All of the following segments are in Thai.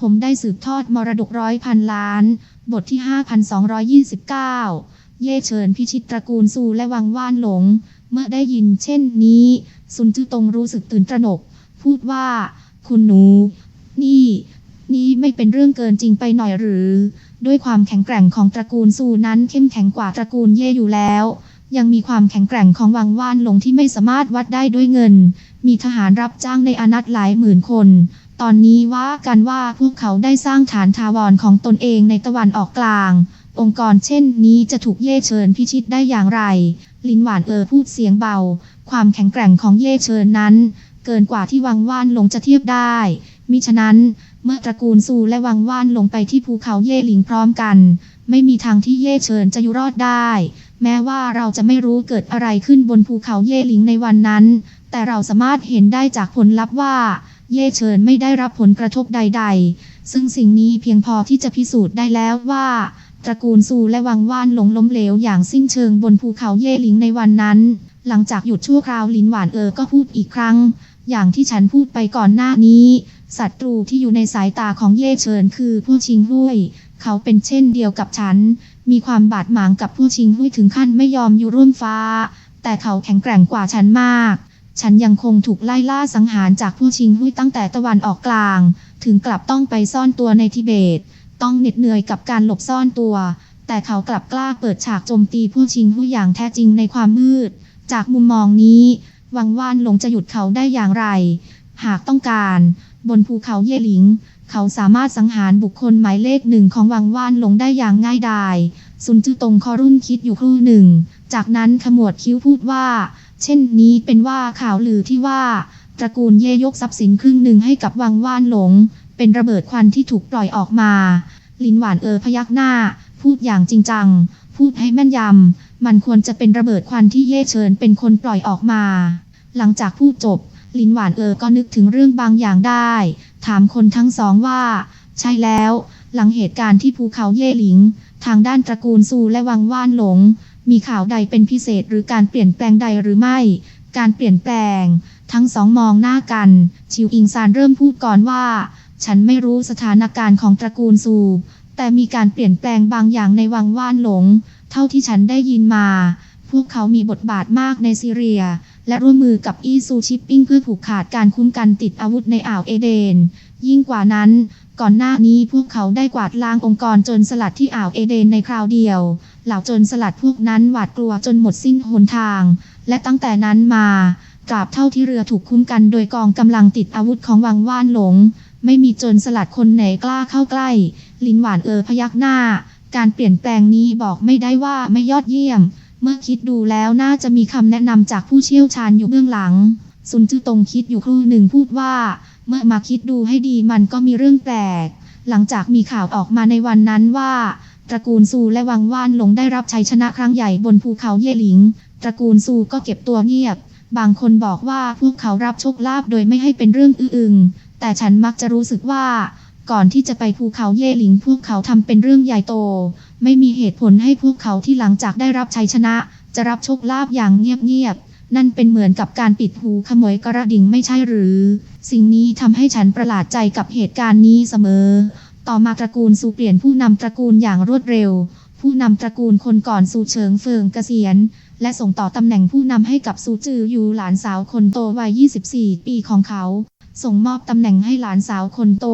ผมได้สืบทอดมรดกร้อยพันล้าน บทที่ 5229 เย่เฉินพิชิตตระกูลซูและวังว่านหลง เมื่อได้ยินเช่นนี้ ซุนจื้อตงรู้สึกตื่นตระหนก พูดว่า คุณหนู นี่ นี่ไม่เป็นเรื่องเกินจริงไปหน่อยหรือ ด้วยความแข็งแกร่งของตระกูลซูนั้นเข้มแข็งกว่าตระกูลเย่อยู่แล้ว ยังมีความแข็งแกร่งของวังว่านหลงที่ไม่สามารถวัดได้ด้วยเงิน มีทหารรับจ้างในอานัตหลายหมื่นคน ตอนนี้ว่ากันว่าพวกเขาได้สร้างฐานทาวรของตนเองในตะวันออกกลาง องค์กรเช่นนี้จะถูกเย่เชิญพิชิตได้อย่างไร ลินหวานเออพูดเสียงเบา ความแข็งแกร่งของเย่เชิญนั้น เกินกว่าที่วังว่านหลงจะเทียบได้ มิฉะนั้น เมื่อตระกูลซูและวังว่านลงไปที่ภูเขาเย่หลิงพร้อมกัน ไม่มีทางที่เย่เชิญจะอยู่รอดได้ แม้ว่าเราจะไม่รู้เกิดอะไรขึ้นบนภูเขาเย่หลิงในวันนั้น แต่เราสามารถเห็นได้จากผลลัพธ์ว่า เย่เชิญไม่ได้รับผลกระทบใด ๆ ซึ่งสิ่งนี้เพียงพอที่จะพิสูจน์ได้แล้วว่าตระกูลซูและวังว่านหลงล้มเหลวอย่างสิ้นเชิงบนภูเขาเย่หลิงในวันนั้น หลังจากหยุดชั่วคราวลินหวานเออก็พูดอีกครั้ง อย่างที่ฉันพูดไปก่อนหน้านี้ศัตรูที่อยู่ในสายตาของเย่เฉินคือพวกชิงหุยเขาเป็นเช่นเดียวกับฉัน มีความบาดหมางกับพวกชิงหุยถึงขั้นไม่ยอมอยู่ร่วมฟ้า แต่เขาแข็งแกร่งกว่าฉันมาก ฉันยังคงถูกไล่ล่าสังหารจากพวกชิงหุ้ยตั้งแต่ตะวันออกกลาง ถึงกลับต้องไปซ่อนตัวในทิเบต ต้องเหน็ดเหนื่อยกับการหลบซ่อนตัว แต่เขากลับกล้าเปิดฉากโจมตีพวกชิงหุ้ยอย่างแท้จริงในความมืด จากมุมมองนี้ วังว่านหลงจะหยุดเขาได้อย่างไร หากต้องการ บนภูเขาเย่หลิง เขาสามารถสังหารบุคคลหมายเลขหนึ่งของวังว่านหลงได้อย่างง่ายดายซุนจื้อตงคอรุ่นคิดอยู่ครู่หนึ่ง จากนั้นขมวดคิ้วพูดว่า เช่นนี้เป็นว่าข่าวลือที่ว่า ตระกูลเย่ยกทรัพย์สินครึ่งหนึ่งให้กับวังว่านหลง เป็นระเบิดควันที่ถูกปล่อยออกมา ลินหวานเออพยักหน้า พูดอย่างจริงจัง พูดให้แม่นยำ มันควรจะเป็นระเบิดควันที่เย่เชิญเป็นคนปล่อยออกมา หลังจากพูดจบ ลินหวานเออก็นึกถึงเรื่องบางอย่างได้ ถามคนทั้งสองว่า ใช่แล้ว หลังเหตุการณ์ที่ภูเขาเย่หลิง ทางด้านตระกูลซูและวังว่านหลง มีข่าวใดเป็นพิเศษหรือการเปลี่ยนแปลงใดหรือไม่ การเปลี่ยนแปลง ทั้งสองมองหน้ากัน ชิวอิงซานเริ่มพูดก่อนว่า ฉันไม่รู้สถานการณ์ของตระกูลซูแต่มีการเปลี่ยนแปลงบางอย่างในวังว่านหลง เท่าที่ฉันได้ยินมา พวกเขามีบทบาทมากในซีเรีย และร่วมมือกับอีซูชิปปิ้งเพื่อผูกขาดการคุ้มกันติดอาวุธในอ่าวเอเดน ยิ่งกว่านั้น ก่อนหน้านี้พวกเขาได้กวาดล้างองค์กรจรสลัดที่อ่าวเอเดนในคราวเดียว เหล่าโจรสลัดพวกนั้นหวาดกลัวจนหมดสิ้นหนทาง และตั้งแต่นั้นมาตราบเท่าที่เรือถูกคุ้มกันโดยกองกำลังติดอาวุธของวังว่านหลง ไม่มีโจรสลัดคนไหนกล้าเข้าใกล้ ลินหวานเออพยักหน้า การเปลี่ยนแปลงนี้บอกไม่ได้ว่าไม่ยอดเยี่ยม เมื่อคิดดูแล้วน่าจะมีคำแนะนำจากผู้เชี่ยวชาญอยู่เบื้องหลัง ซุนจื้อตงคิดอยู่ครู่หนึ่งพูดว่า เมื่อมาคิดดูให้ดีมันก็มีเรื่องแปลก หลังจากมีข่าวออกมาในวันนั้นว่า ตระกูลซูและวังว่านหลงได้รับชัยชนะครั้งใหญ่บนภูเขาเย่หลิง ตระกูลซูก็เก็บตัวเงียบ บางคนบอกว่าพวกเขารับโชคลาภโดยไม่ให้เป็นเรื่องอื้ออึง แต่ฉันมักจะรู้สึกว่า ก่อนที่จะไปภูเขาเย่หลิง พวกเขาทำเป็นเรื่องใหญ่โต ไม่มีเหตุผลให้พวกเขาที่หลังจากได้รับชัยชนะ จะรับโชคลาภอย่างเงียบๆนั่นเป็นเหมือนกับการปิดหูขโมยกระดิ่งไม่ใช่หรือ สิ่งนี้ทำให้ฉันประหลาดใจกับเหตุการณ์นี้เสมอ ต่อมาตระกูลซูเปลี่ยนผู้นำตระกูลอย่างรวดเร็ว ผู้นำตระกูลคนก่อนซูเฉิงเฟิงเกษียณ และส่งต่อตำแหน่งผู้นำให้กับซูจืออยู่หลานสาวคนโตวัย 24 ปีของเขา ส่งมอบตำแหน่งให้หลานสาวคนโต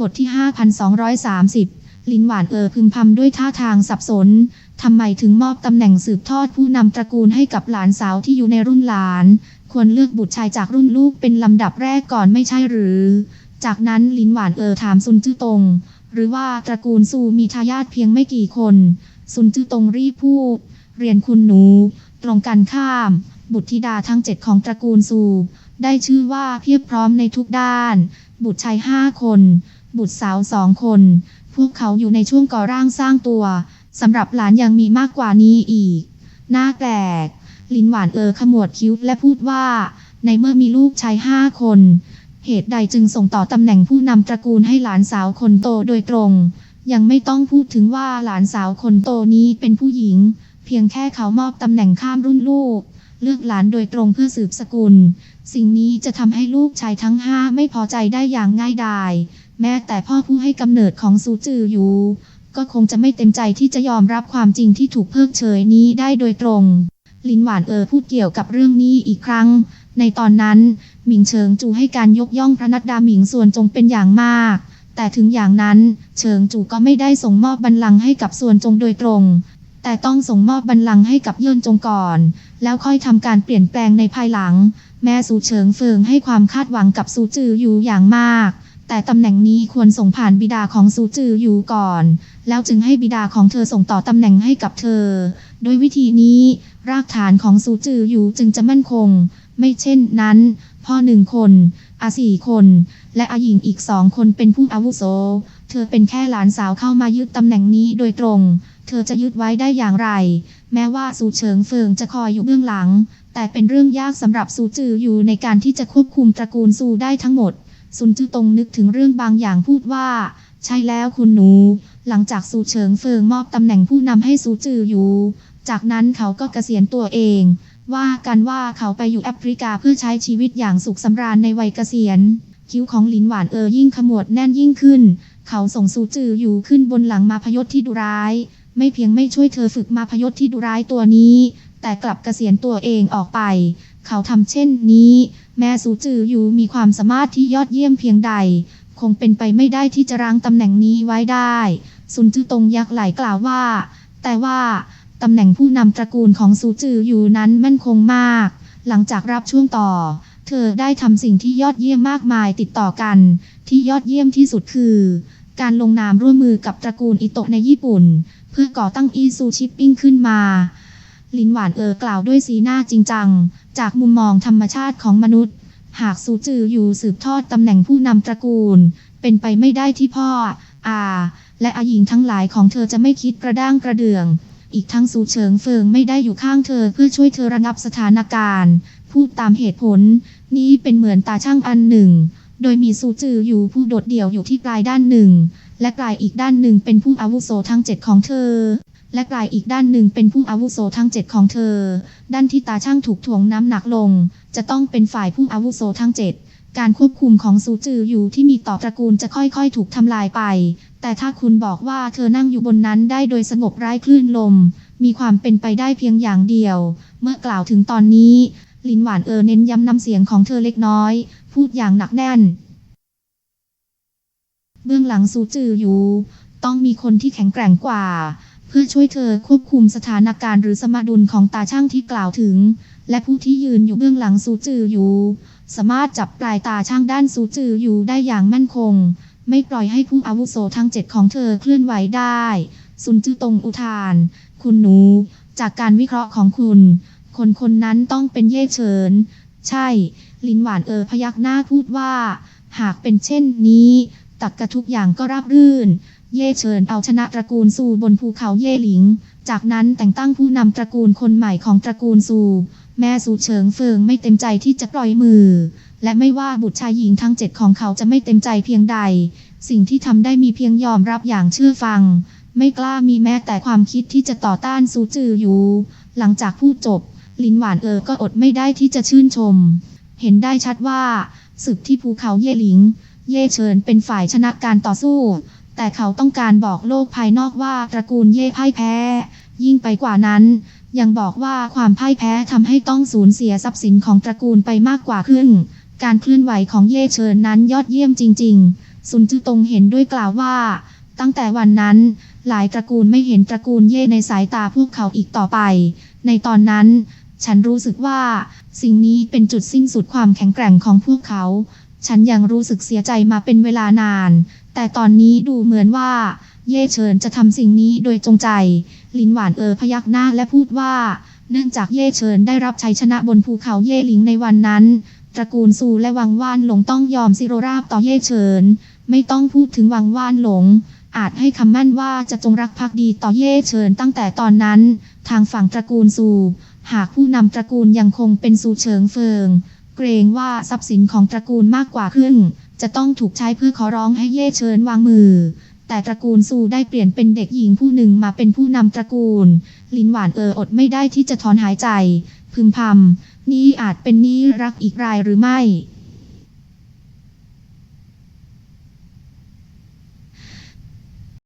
บทที่ 5230ลินหวานเออพึมพำด้วยท่าทางสับสน ทำไมถึงมอบตำแหน่งสืบทอดผู้นำตระกูลให้กับหลานสาวที่อยู่ในรุ่นหลาน ควรเลือกบุตรชายจากรุ่นลูกเป็นลำดับแรกก่อนไม่ใช่หรือ จากนั้นลินหวานเออถามซุนจื้อตง หรือว่าตระกูลซูมีทายาทเพียงไม่กี่คน ซุนจื้อตงรีบพูด เรียนคุณหนู ตรงกันข้าม บุตรธิดาทั้งเจ็ดของตระกูลซู ได้ชื่อว่าเพียบพร้อมในทุกด้าน บุตรชายห้าคน บุตรสาวสองคน พวกเขาอยู่ในช่วงก่อร่างสร้างตัวสำหรับหลานยังมีมากกว่านี้อีกน้าแปลก ลินหวานเออขมวดคิ้วและพูดว่า ในเมื่อมีลูกชายห้าคน เหตุใดจึงส่งต่อตำแหน่งผู้นำตระกูลให้หลานสาวคนโตโดยตรง ยังไม่ต้องพูดถึงว่าหลานสาวคนโตนี้เป็นผู้หญิง เพียงแค่เขามอบตำแหน่งข้ามรุ่นลูก เลือกหลานโดยตรงเพื่อสืบสกุล สิ่งนี้จะทำให้ลูกชายทั้งห้าไม่พอใจได้อย่างง่ายดายแม้แต่พ่อผู้ให้กำเนิดของซูจืออยู่ก็คงจะไม่เต็มใจที่จะยอมรับความจริงที่ถูกเพิกเฉยนี้ได้โดยตรง ลินหวานเออพูดเกี่ยวกับเรื่องนี้อีกครั้ง ในตอนนั้น หมิงเฉิงจูให้การยกย่องพระนัดดาหมิงส่วนจงเป็นอย่างมาก แต่ถึงอย่างนั้น เฉิงจูก็ไม่ได้ส่งมอบบัลลังก์ให้กับส่วนจงโดยตรง แต่ต้องส่งมอบบัลลังก์ให้กับเยินจงก่อน แล้วค่อยทำการเปลี่ยนแปลงในภายหลัง แม่สูเฉิงเฟิงให้ความคาดหวังกับสูจืออยู่อย่างมากแต่ตำแหน่งนี้ควรส่งผ่านบิดาของสูจืออยู่ก่อน แล้วจึงให้บิดาของเธอส่งต่อตำแหน่งให้กับเธอ โดยวิธีนี้ รากฐานของสูจืออยู่จึงจะมั่นคง ไม่เช่นนั้น พ่อหนึ่งคนอาสี่คน และอาหญิงอีกสองคนเป็นผู้อาวุโส เธอเป็นแค่หลานสาวเข้ามายึดตำแหน่งนี้โดยตรง เธอจะยึดไว้ได้อย่างไร แม้ว่าสูเฉิงเฟิงจะคอยอยู่เบื้องหลัง แต่เป็นเรื่องยากสำหรับสูจืออยู่ในการที่จะควบคุมตระกูลสูได้ทั้งหมด ซุนจือตงนึกถึงเรื่องบางอย่างพูดว่า ใช่แล้วคุณหนู หลังจากสูเฉิงเฟิงมอบตำแหน่งผู้นำให้สูจืออยู่ จากนั้นเขาก็เกษียณตัวเอง ว่ากันว่าเขาไปอยู่แอฟริกาเพื่อใช้ชีวิตอย่างสุขสำราญในวัยเกษียณ คิ้วของหลินหวานเออยิ่งขมวดแน่นยิ่งขึ้น เขาส่งสูจืออยู่ขึ้นบนหลังมาพยศที่ดุร้าย ไม่เพียงไม่ช่วยเธอฝึกมาพยศที่ดุร้ายตัวนี้ แต่กลับเกษียณตัวเองออกไป เขาทำเช่นนี้ แม้สูจืออยู่มีความสามารถที่ยอดเยี่ยมเพียงใด คงเป็นไปไม่ได้ที่จะรั้งตำแหน่งนี้ไว้ได้ ซุนจือตงยักไหลกล่าวว่า แต่ว่า ตำแหน่งผู้นำตระกูลของสูจืออยู่นั้นมั่นคงมาก หลังจากรับช่วงต่อ เธอได้ทำสิ่งที่ยอดเยี่ยมมากมายติดต่อกัน ที่ยอดเยี่ยมที่สุดคือ การลงนามร่วมมือกับตระกูลอิโตะในญี่ปุ่น เพื่อก่อตั้งอีซูชิปปิ้งขึ้นมาลินหวานเออกล่าวด้วยสีหน้าจริงจัง จากมุมมองธรรมชาติของมนุษย์ หากสูจืออยู่สืบทอดตำแหน่งผู้นำตระกูล เป็นไปไม่ได้ที่พ่ออาและอาหญิงทั้งหลายของเธอจะไม่คิดกระด้างกระเดื่อง อีกทั้งสูเฉิงเฟิงไม่ได้อยู่ข้างเธอเพื่อช่วยเธอระงับสถานการณ์ พูดตามเหตุผล นี้เป็นเหมือนตาช่างอันหนึ่ง โดยมีสูจืออยู่ผู้โดดเดี่ยวอยู่ที่ปลายด้านหนึ่ง และปลายอีกด้านหนึ่งเป็นผู้อาวุโสทั้งเจ็ดของเธอ และปลายอีกด้านหนึ่งเป็นผู้อาวุโสทั้งเจ็ดของเธอ ด้านที่ตาช่างถูกถ่วงน้ำหนักลง จะต้องเป็นฝ่ายผู้อาวุโสทั้งเจ็ด การควบคุมของสูจืออยู่ที่มีต่อตระกูลจะค่อยๆ ถูกทำลายไป แต่ถ้าคุณบอกว่าเธอนั่งอยู่บนนั้นได้โดยสงบไร้คลื่นลม มีความเป็นไปได้เพียงอย่างเดียว เมื่อกล่าวถึงตอนนี้ลินหวานเออเน้นย้ำน้ำเสียงของเธอเล็กน้อย พูดอย่างหนักแน่น เบื้องหลังสูจืออยู่ ต้องมีคนที่แข็งแกร่งกว่า เพื่อช่วยเธอควบคุมสถานการณ์หรือสมดุลของตาช่างที่กล่าวถึง และผู้ที่ยืนอยู่เบื้องหลังสูจืออยู่ สามารถจับปลายตาช่างด้านสูจืออยู่ได้อย่างมั่นคง ไม่ปล่อยให้ผู้อาวุโสทั้งเจ็ดของเธอเคลื่อนไหวได้ ซุนจือตงอุทาน คุณหนู จากการวิเคราะห์ของคุณ คนคนนั้นต้องเป็นเย่เฉิน ใช่ ลินหวานเออพยักหน้าพูดว่า หากเป็นเช่นนี้ ตักกระทุกอย่างก็ราบรื่น เย่เฉินเอาชนะตระกูลซูบนภูเขาเย่หลิง จากนั้นแต่งตั้งผู้นำตระกูลคนใหม่ของตระกูลซู แม่สูเฉิงเฟิงไม่เต็มใจที่จะปล่อยมือ และไม่ว่าบุตรชายหญิงทั้งเจ็ดของเขาจะไม่เต็มใจเพียงใด สิ่งที่ทำได้มีเพียงยอมรับอย่างเชื่อฟัง ไม่กล้ามีแม้แต่ความคิดที่จะต่อต้านสูจืออยู่ หลังจากพูดจบ ลินหวานเออก็อดไม่ได้ที่จะชื่นชม เห็นได้ชัดว่าศึกที่ภูเขาเย่หลิง เย่เฉินเป็นฝ่ายชนะการต่อสู้ แต่เขาต้องการบอกโลกภายนอกว่าตระกูลเย่พ่ายแพ้ ยิ่งไปกว่านั้น ยังบอกว่าความพ่ายแพ้ทำให้ต้องสูญเสียทรัพย์สินของตระกูลไปมากกว่าครึ่ง การเคลื่อนไหวของเย่เฉินนั้นยอดเยี่ยมจริง ๆ ซุนจื้อตงเห็นด้วยกล่าวว่า ตั้งแต่วันนั้น หลายตระกูลไม่เห็นตระกูลเย่ในสายตาพวกเขาอีกต่อไป ในตอนนั้น ฉันรู้สึกว่า สิ่งนี้เป็นจุดสิ้นสุดความแข็งแกร่งของพวกเขา ฉันยังรู้สึกเสียใจมาเป็นเวลานาน แต่ตอนนี้ดูเหมือนว่า เย่เฉินจะทำสิ่งนี้โดยจงใจ ลินหวานเออพยักหน้าและพูดว่า เนื่องจากเย่เฉินได้รับชัยชนะบนภูเขาเย่หลิงในวันนั้น ตระกูลซูและวังว่านหลงต้องยอมสิโรราบต่อเย่เฉิน ไม่ต้องพูดถึงวังว่านหลง อาจให้คำมั่นว่าจะจงรักภักดีต่อเย่เฉินตั้งแต่ตอนนั้น ทางฝั่งตระกูลซู หากผู้นำตระกูลยังคงเป็นซูเฉิงเฟิง เกรงว่าทรัพย์สินของตระกูลมากกว่าครึ่งจะต้องถูกใช้เพื่อขอร้องให้เย่เฉินวางมือ แต่ตระกูลซูได้เปลี่ยนเป็นเด็กหญิงผู้หนึ่งมาเป็นผู้นำตระกูล ลินหวานเอออดไม่ได้ที่จะถอนหายใจ พึมพำนี่อาจเป็นนี้รักอีกรายหรือไม่